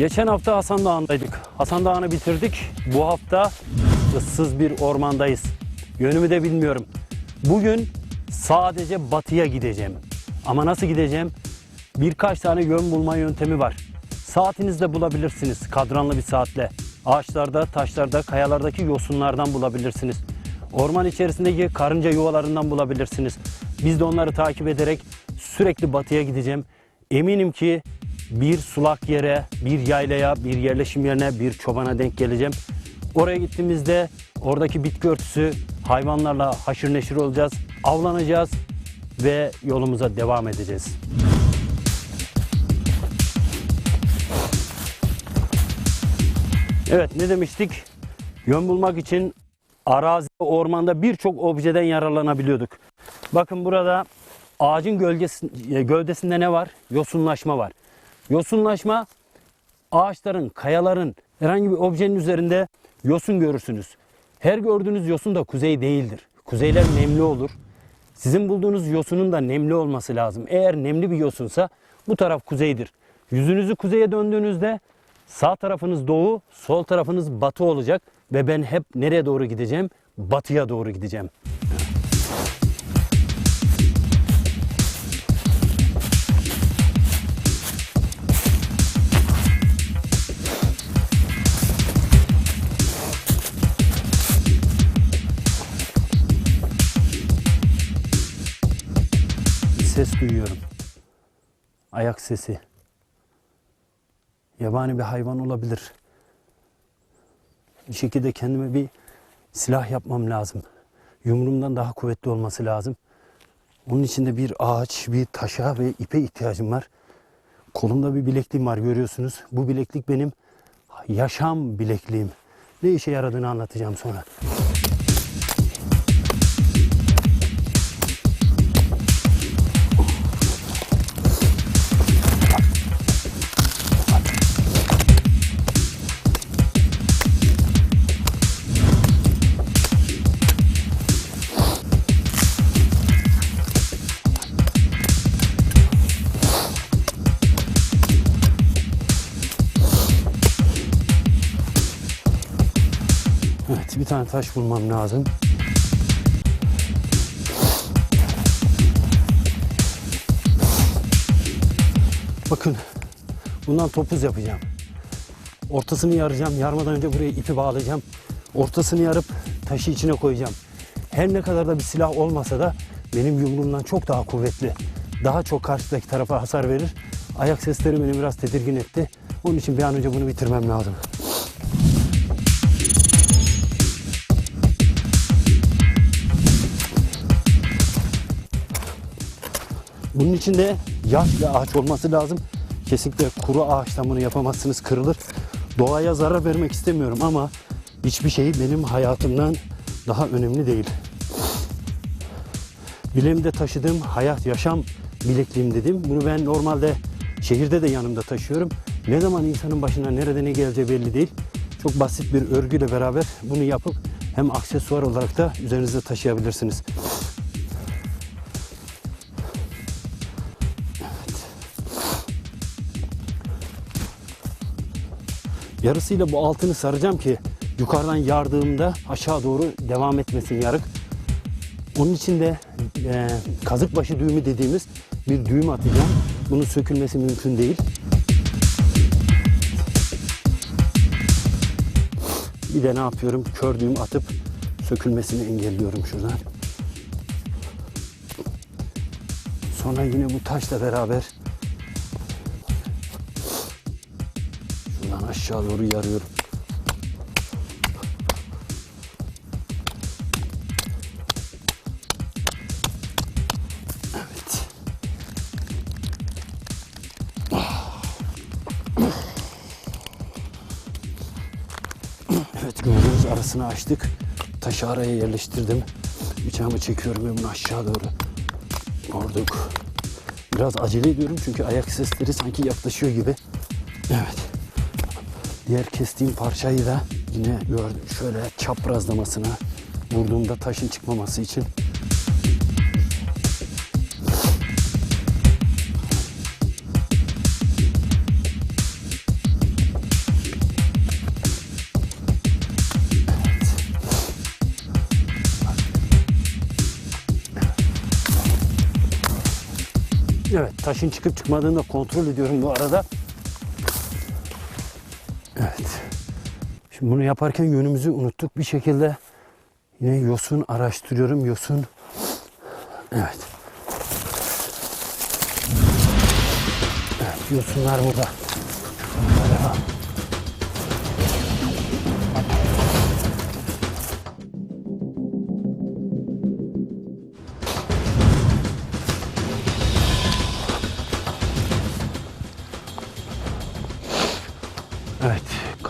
Geçen hafta Hasan Dağı'ndaydık. Hasan Dağı'nı bitirdik. Bu hafta ıssız bir ormandayız. Yönümü de bilmiyorum. Bugün sadece batıya gideceğim. Ama nasıl gideceğim? Birkaç tane yön bulma yöntemi var. Saatinizde bulabilirsiniz kadranlı bir saatle. Ağaçlarda, taşlarda, kayalardaki yosunlardan bulabilirsiniz. Orman içerisindeki karınca yuvalarından bulabilirsiniz. Biz de onları takip ederek sürekli batıya gideceğim. Eminim ki bir sulak yere, bir yaylaya, bir yerleşim yerine, bir çobana denk geleceğim. Oraya gittiğimizde oradaki bitki örtüsü hayvanlarla haşır neşir olacağız, avlanacağız ve yolumuza devam edeceğiz. Evet ne demiştik? Yön bulmak için arazi, ormanda birçok objeden yararlanabiliyorduk. Bakın burada ağacın gölgesi, gövdesinde ne var? Yosunlaşma var. Yosunlaşma ağaçların, kayaların, herhangi bir objenin üzerinde yosun görürsünüz. Her gördüğünüz yosun da kuzey değildir. Kuzeyler nemli olur. Sizin bulduğunuz yosunun da nemli olması lazım. Eğer nemli bir yosunsa bu taraf kuzeydir. Yüzünüzü kuzeye döndüğünüzde sağ tarafınız doğu, sol tarafınız batı olacak ve ben hep nereye doğru gideceğim? Batıya doğru gideceğim. Ses duyuyorum. Ayak sesi. Yabani bir hayvan olabilir. Bir şekilde kendime bir silah yapmam lazım. Yumruğumdan daha kuvvetli olması lazım. Onun için de bir ağaç, bir taşa ve ipe ihtiyacım var. Kolumda bir bilekliğim var görüyorsunuz. Bu bileklik benim yaşam bilekliğim. Ne işe yaradığını anlatacağım sonra. Tane taş bulmam lazım. Bakın bundan topuz yapacağım. Ortasını yaracağım. Yarmadan önce buraya ipi bağlayacağım. Ortasını yarıp taşı içine koyacağım. Her ne kadar da bir silah olmasa da benim yumruğumdan çok daha kuvvetli. Daha çok karşıdaki tarafa hasar verir. Ayak sesleri beni biraz tedirgin etti. Onun için bir an önce bunu bitirmem lazım. Bunun için de yaş bir ağaç olması lazım. Kesinlikle kuru ağaçtan bunu yapamazsınız, kırılır. Doğaya zarar vermek istemiyorum ama hiçbir şey benim hayatımdan daha önemli değil. Bileğimde taşıdığım hayat, yaşam bilekliğim dedim. Bunu ben normalde şehirde de yanımda taşıyorum. Ne zaman insanın başına nerede ne geleceği belli değil. Çok basit bir örgüyle beraber bunu yapıp hem aksesuar olarak da üzerinizde taşıyabilirsiniz. Yarısıyla bu altını saracağım ki yukarıdan yardığımda aşağı doğru devam etmesin yarık. Onun için de e, kazık başı düğümü dediğimiz bir düğüm atacağım. Bunun sökülmesi mümkün değil. Bir de ne yapıyorum? Kör düğüm atıp sökülmesini engelliyorum şuradan. Sonra yine bu taşla beraber aşağı doğru yarıyorum. Evet. Evet gördüğünüz arasını açtık. Taşı araya yerleştirdim. Bıçağımı çekiyorum ve bunu aşağı doğru Vurduk. Biraz acele ediyorum çünkü ayak sesleri sanki yaklaşıyor gibi. Evet. Diğer kestiğim parçayı da yine gördüm. Şöyle çaprazlamasına vurduğumda taşın çıkmaması için Evet taşın çıkıp çıkmadığını da kontrol ediyorum bu arada. Evet. Şimdi bunu yaparken yönümüzü unuttuk bir şekilde. Yine yosun araştırıyorum. Yosun. Evet. Evet yosunlar burada. Merhaba.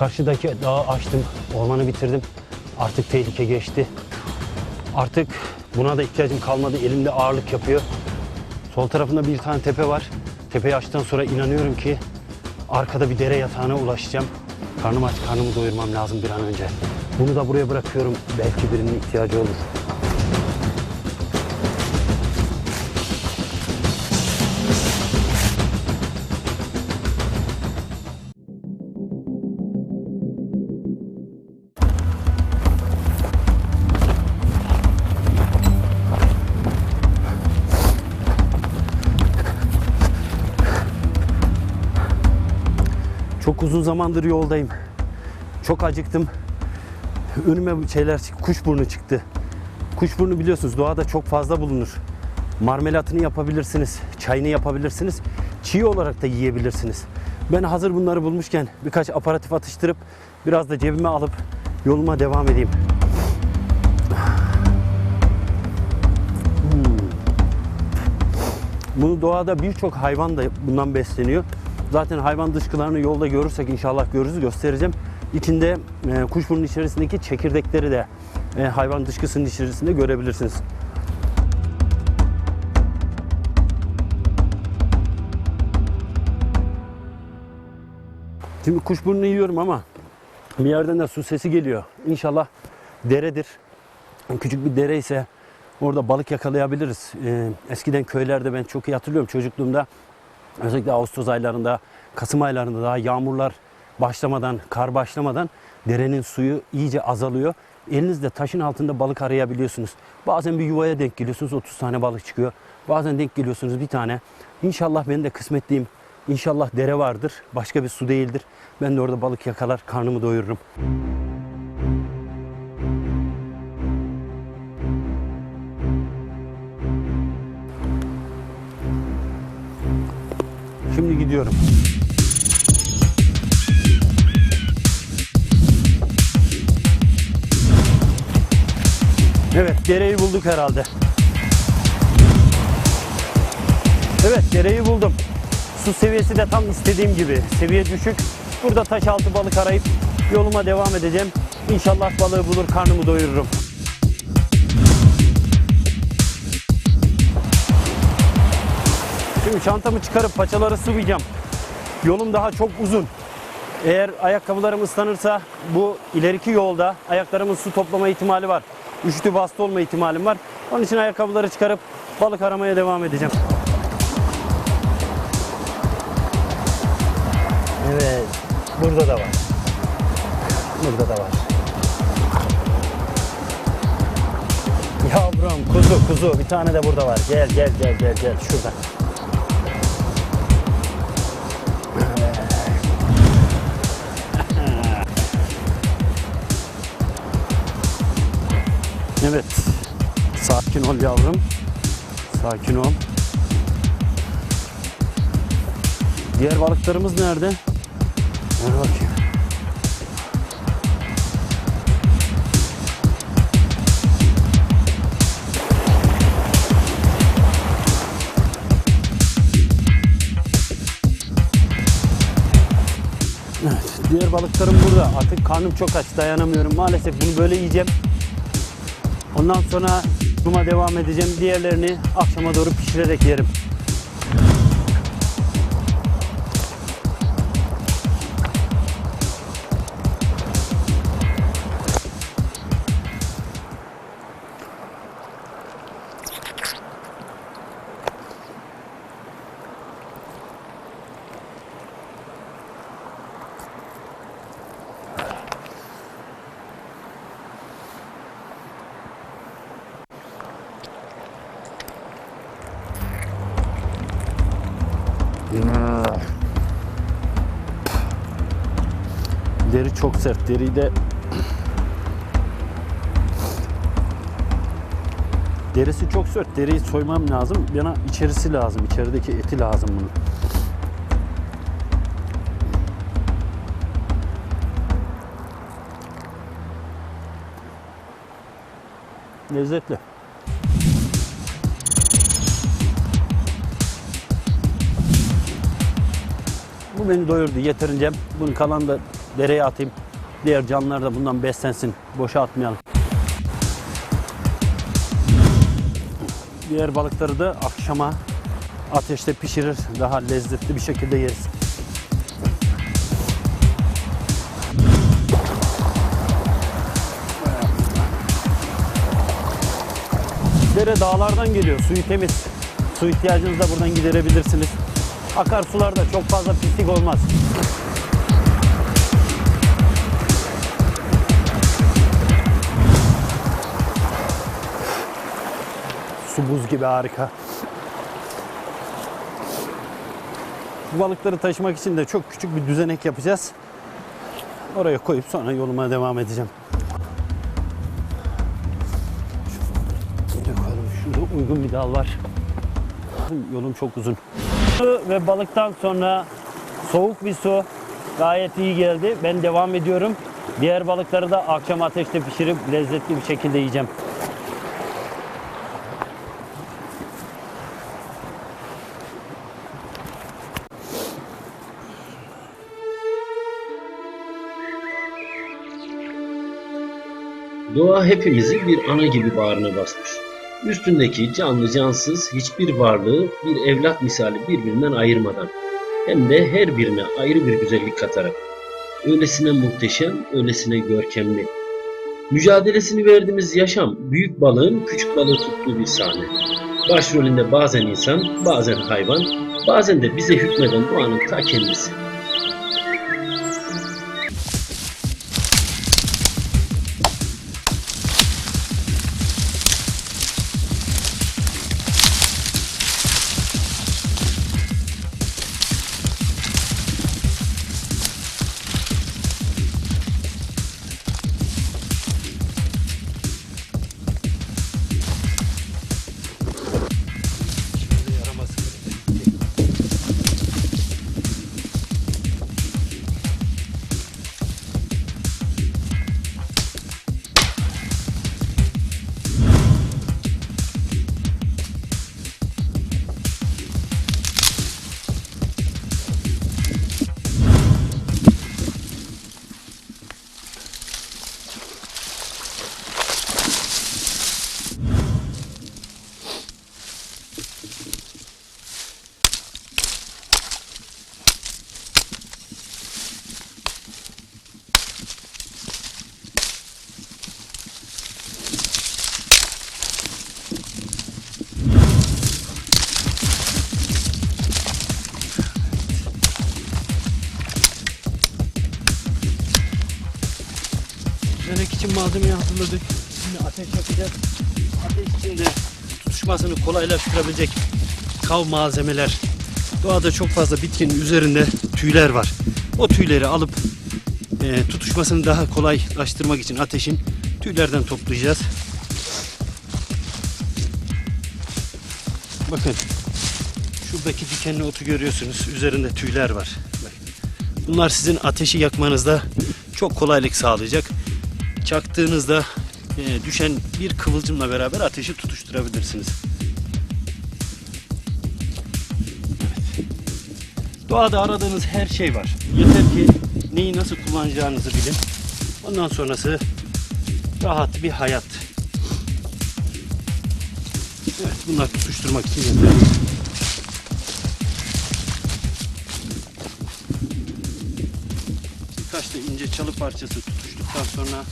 Karşıdaki dağı açtım, ormanı bitirdim. Artık tehlike geçti. Artık buna da ihtiyacım kalmadı, elimde ağırlık yapıyor. Sol tarafında bir tane tepe var. Tepeyi açtıktan sonra inanıyorum ki arkada bir dere yatağına ulaşacağım. Karnım aç, karnımı doyurmam lazım bir an önce. Bunu da buraya bırakıyorum, belki birinin ihtiyacı olur. Çok uzun zamandır yoldayım. Çok acıktım. Önüme şeyler kuşburnu çıktı. Kuşburnu biliyorsunuz doğada çok fazla bulunur. Marmelatını yapabilirsiniz, çayını yapabilirsiniz. Çiğ olarak da yiyebilirsiniz. Ben hazır bunları bulmuşken birkaç aparatif atıştırıp biraz da cebime alıp yoluma devam edeyim. Hmm. Bunu doğada birçok hayvan da bundan besleniyor. Zaten hayvan dışkılarını yolda görürsek inşallah görürüz göstereceğim. İçinde e, kuşburnun içerisindeki çekirdekleri de e, hayvan dışkısının içerisinde görebilirsiniz. Şimdi kuşburnunu yiyorum ama bir yerden de su sesi geliyor. İnşallah deredir. Küçük bir dere ise orada balık yakalayabiliriz. Ee, eskiden köylerde ben çok iyi hatırlıyorum çocukluğumda. Özellikle Ağustos aylarında, Kasım aylarında daha yağmurlar başlamadan, kar başlamadan derenin suyu iyice azalıyor. Elinizde taşın altında balık arayabiliyorsunuz. Bazen bir yuvaya denk geliyorsunuz 30 tane balık çıkıyor. Bazen denk geliyorsunuz bir tane. İnşallah ben de kısmetliyim. İnşallah dere vardır. Başka bir su değildir. Ben de orada balık yakalar, karnımı doyururum. Şimdi gidiyorum. Evet, dereyi bulduk herhalde. Evet, dereyi buldum. Su seviyesi de tam istediğim gibi. Seviye düşük. Burada taş altı balık arayıp yoluma devam edeceğim. İnşallah balığı bulur, karnımı doyururum. Şimdi çantamı çıkarıp paçaları sıvayacağım. Yolum daha çok uzun. Eğer ayakkabılarım ıslanırsa bu ileriki yolda ayaklarımın su toplama ihtimali var. Üşütüp hasta olma ihtimalim var. Onun için ayakkabıları çıkarıp balık aramaya devam edeceğim. Evet, burada da var. Burada da var. Yavrum, kuzu, kuzu. Bir tane de burada var. Gel, gel, gel, gel, gel. Şurada. Evet. Sakin ol yavrum. Sakin ol. Diğer balıklarımız nerede? Ver bakayım. Evet, diğer balıklarım burada. Artık karnım çok aç, dayanamıyorum. Maalesef bunu böyle yiyeceğim. Ondan sonra duruma devam edeceğim. Diğerlerini akşama doğru pişirerek yerim. Çok sert. Deriyi de Derisi çok sert. Deriyi soymam lazım. Bana içerisi lazım. İçerideki eti lazım bunun. Lezzetli. Bu beni doyurdu yeterince. Bunun kalanı da dereye atayım. Diğer canlılar da bundan beslensin. Boşa atmayalım. Diğer balıkları da akşama ateşte pişirir. Daha lezzetli bir şekilde yeriz. Dere dağlardan geliyor. Suyu temiz. Su ihtiyacınızı da buradan giderebilirsiniz. Akarsularda çok fazla pislik olmaz. Su buz gibi harika. Bu balıkları taşımak için de çok küçük bir düzenek yapacağız. Oraya koyup sonra yoluma devam edeceğim. Şurada uygun bir dal var. Yolum çok uzun. Su Ve balıktan sonra soğuk bir su gayet iyi geldi. Ben devam ediyorum. Diğer balıkları da akşam ateşte pişirip lezzetli bir şekilde yiyeceğim. Doğa hepimizi bir ana gibi bağrına basmış. Üstündeki canlı cansız hiçbir varlığı bir evlat misali birbirinden ayırmadan hem de her birine ayrı bir güzellik katarak öylesine muhteşem, öylesine görkemli. Mücadelesini verdiğimiz yaşam büyük balığın küçük balığı tuttuğu bir sahne. Başrolünde bazen insan, bazen hayvan, bazen de bize hükmeden doğanın ta kendisi. Hazırladık. Şimdi ateş yakacağız. Ateş içinde tutuşmasını kolaylaştırabilecek kav malzemeler. Doğada çok fazla bitkinin üzerinde tüyler var. O tüyleri alıp e, tutuşmasını daha kolaylaştırmak için ateşin tüylerden toplayacağız. Bakın şuradaki dikenli otu görüyorsunuz. Üzerinde tüyler var. Bunlar sizin ateşi yakmanızda çok kolaylık sağlayacak. Çaktığınızda e, düşen bir kıvılcımla beraber ateşi tutuşturabilirsiniz. Doğada aradığınız her şey var. Yeter ki neyi nasıl kullanacağınızı bilin. Ondan sonrası rahat bir hayat. Evet bunlar tutuşturmak için yeterli. Birkaç da ince çalı parçası tutuştuktan sonra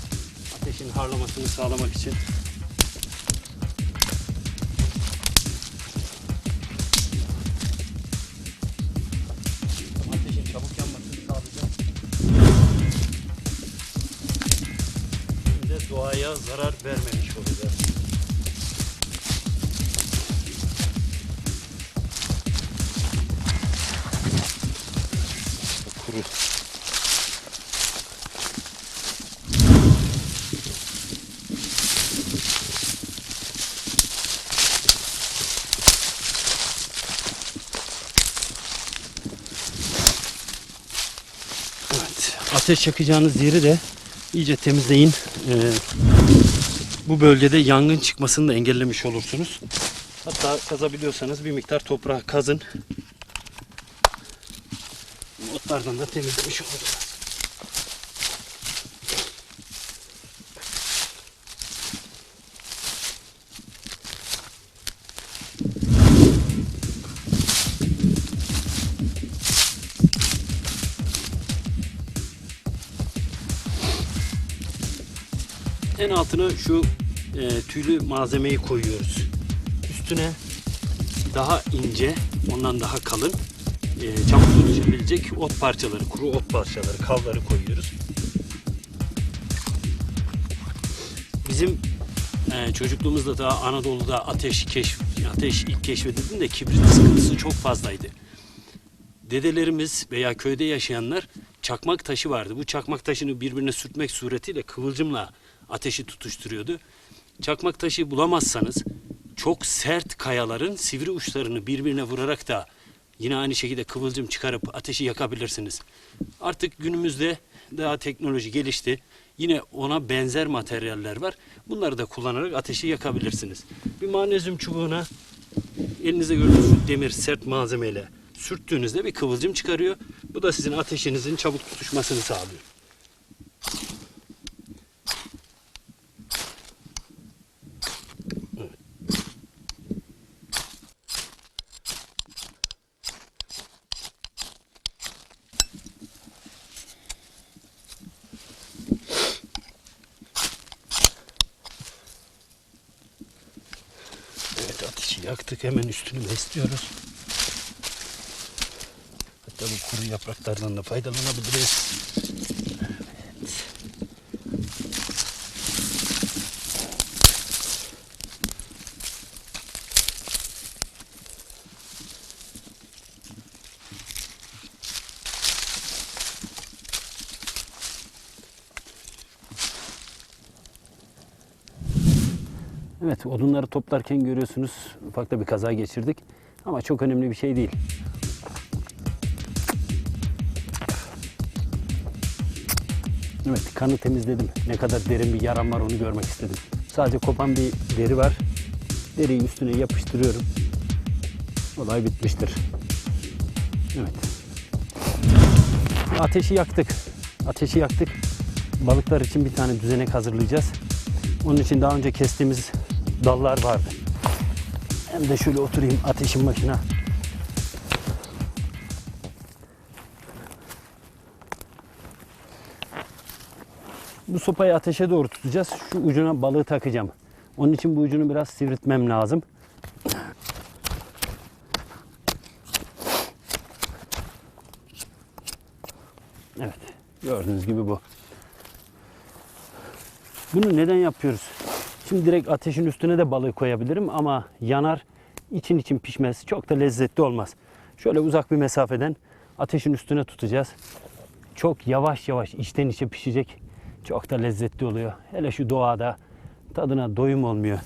ateşin harlamasını sağlamak için ateşin çabuk yanmasını sağlayacak. Hem de doğaya zarar vermemiş olacağız. Ateş yakacağınız yeri de iyice temizleyin. Ee, bu bölgede yangın çıkmasını da engellemiş olursunuz. Hatta kazabiliyorsanız bir miktar toprağı kazın. Otlardan da temizlemiş olursunuz. Altına şu e, tüylü malzemeyi koyuyoruz. Üstüne daha ince, ondan daha kalın, e, çabuk tutuşabilecek ot parçaları, kuru ot parçaları, kalları koyuyoruz. Bizim e, çocukluğumuzda da Anadolu'da ateş keşf, ateş ilk keşfedildiğinde kibrit sıkıntısı çok fazlaydı. Dedelerimiz veya köyde yaşayanlar çakmak taşı vardı. Bu çakmak taşını birbirine sürtmek suretiyle kıvılcımla ateşi tutuşturuyordu. Çakmak taşı bulamazsanız çok sert kayaların sivri uçlarını birbirine vurarak da yine aynı şekilde kıvılcım çıkarıp ateşi yakabilirsiniz. Artık günümüzde daha teknoloji gelişti. Yine ona benzer materyaller var. Bunları da kullanarak ateşi yakabilirsiniz. Bir magnezyum çubuğuna elinizde gördüğünüz demir sert malzemeyle sürttüğünüzde bir kıvılcım çıkarıyor. Bu da sizin ateşinizin çabuk tutuşmasını sağlıyor. Evet ateşi yaktık hemen üstünü besliyoruz. Hatta bu kuru yapraklardan da faydalanabiliriz. Evet odunları toplarken görüyorsunuz ufak da bir kaza geçirdik. Ama çok önemli bir şey değil. Evet kanı temizledim. Ne kadar derin bir yaram var onu görmek istedim. Sadece kopan bir deri var. Deriyi üstüne yapıştırıyorum. Olay bitmiştir. Evet. Ateşi yaktık. Ateşi yaktık. Balıklar için bir tane düzenek hazırlayacağız. Onun için daha önce kestiğimiz dallar vardı. Hem de şöyle oturayım ateşin başına. Bu sopayı ateşe doğru tutacağız. Şu ucuna balığı takacağım. Onun için bu ucunu biraz sivritmem lazım. Evet. Gördüğünüz gibi bu. Bunu neden yapıyoruz? Şimdi direkt ateşin üstüne de balığı koyabilirim ama yanar, için için pişmez. Çok da lezzetli olmaz. Şöyle uzak bir mesafeden ateşin üstüne tutacağız. Çok yavaş yavaş içten içe pişecek. Çok da lezzetli oluyor. Hele şu doğada tadına doyum olmuyor.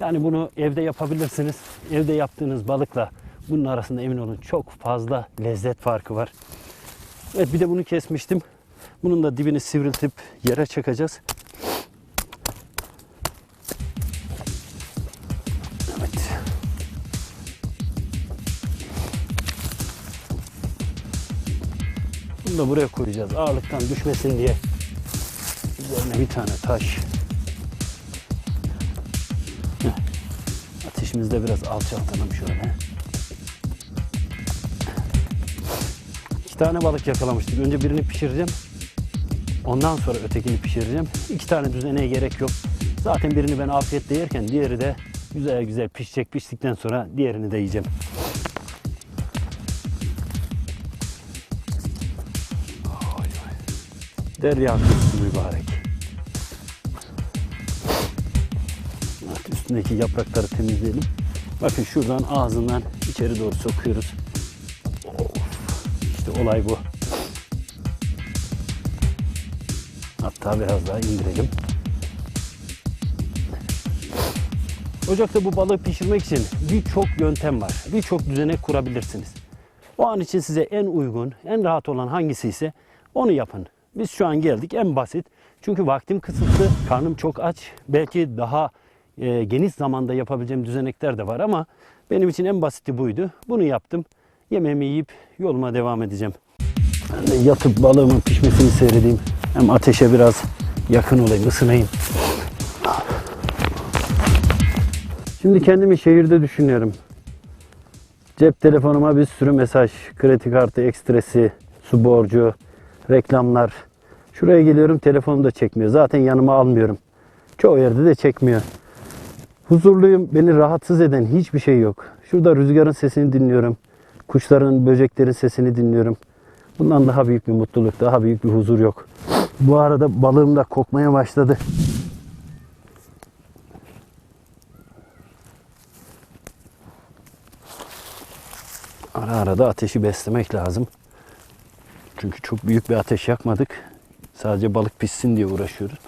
Yani bunu evde yapabilirsiniz. Evde yaptığınız balıkla bunun arasında emin olun çok fazla lezzet farkı var. Evet bir de bunu kesmiştim. Bunun da dibini sivriltip yere çakacağız. Da buraya koyacağız. Ağırlıktan düşmesin diye. Üzerine bir tane taş. Ateşimizi de biraz alçaltalım şöyle. İki tane balık yakalamıştık. Önce birini pişireceğim. Ondan sonra ötekini pişireceğim. İki tane düzeneye gerek yok. Zaten birini ben afiyetle yerken diğeri de güzel güzel pişecek. Piştikten sonra diğerini de yiyeceğim. Derya kuzusu mübarek. Evet, üstündeki yaprakları temizleyelim. Bakın şuradan ağzından içeri doğru sokuyoruz. Of, işte olay bu. Hatta biraz daha indirelim. Ocakta bu balığı pişirmek için birçok yöntem var. Birçok düzenek kurabilirsiniz. O an için size en uygun, en rahat olan hangisi ise onu yapın. Biz şu an geldik en basit. Çünkü vaktim kısıtlı, karnım çok aç. Belki daha e, geniş zamanda yapabileceğim düzenekler de var ama benim için en basiti buydu. Bunu yaptım. Yemeğimi yiyip yoluma devam edeceğim. Ben de yatıp balığımın pişmesini seyredeyim. Hem ateşe biraz yakın olayım, ısınayım. Şimdi kendimi şehirde düşünüyorum. Cep telefonuma bir sürü mesaj, kredi kartı ekstresi, su borcu, reklamlar. Şuraya geliyorum telefonum da çekmiyor. Zaten yanıma almıyorum. Çoğu yerde de çekmiyor. Huzurluyum. Beni rahatsız eden hiçbir şey yok. Şurada rüzgarın sesini dinliyorum. Kuşların, böceklerin sesini dinliyorum. Bundan daha büyük bir mutluluk, daha büyük bir huzur yok. Bu arada balığım da kokmaya başladı. Ara ara da ateşi beslemek lazım. Çünkü çok büyük bir ateş yakmadık. Sadece balık pişsin diye uğraşıyoruz.